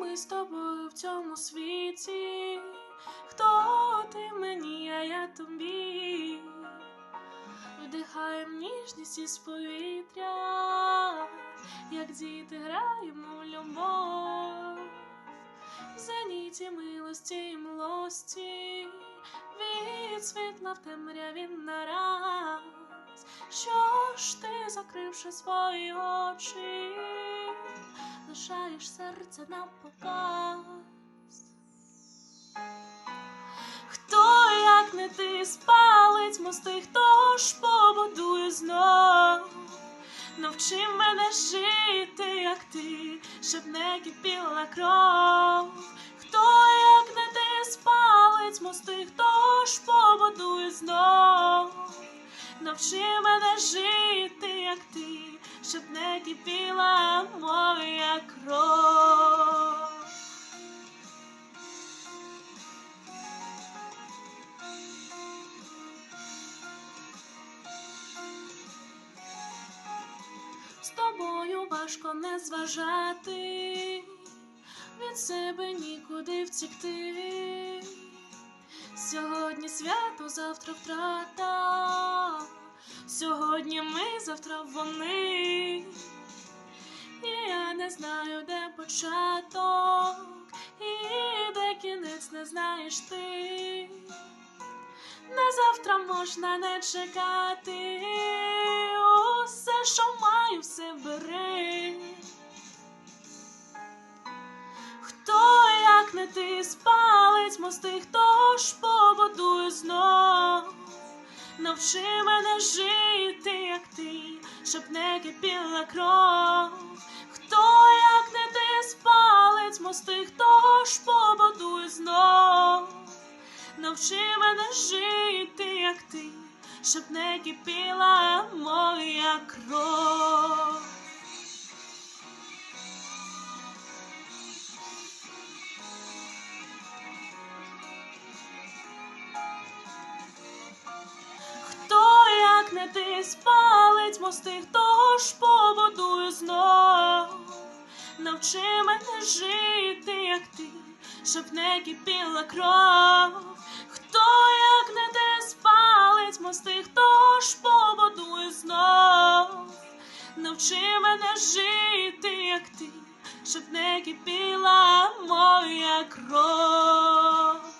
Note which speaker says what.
Speaker 1: ми з тобою в цьому світі. Хто ти мені, а я тобі? Вдихаєм ніжність із повітря, як діти граємо любов, в зеніті милості і млості, від світла в темряві нараз. Що ж ти, закривши свої очі, лишаєш серце на показ? Хто, як не ти, спалить мости, хто ж побудує знов? Навчи мене жити, як ти, щоб не кипіла кров. Хто, як не ти, спалить мости, хто ж побудує знов? Навчи мене жити, як ти, щоб не кипіла моя кров. З тобою важко не зважати, від себе нікуди втікти. Сьогодні свято, завтра втрата. Сьогодні ми, завтра вони. І я не знаю, де початок, і де кінець не знаєш ти. На завтра можна не чекати. Усе, що маю, все бери. Хто, як не ти, спалить мости, хто ж побудує знов? Навчи мене жити, як ти, щоб не кипіла кров. Хто, як не ти, спалить мости, хто ж побудує знов? Навчи мене жити, як ти, щоб не кипіла моя кров. Ти, спалить мости, хто ж побудує знов? Навчи мене жити, як ти, щоб не кипіла кров. Хто, як не ти, спалить мости, хто ж побудує знов? Навчи мене жити, як ти, щоб не кипіла моя кров.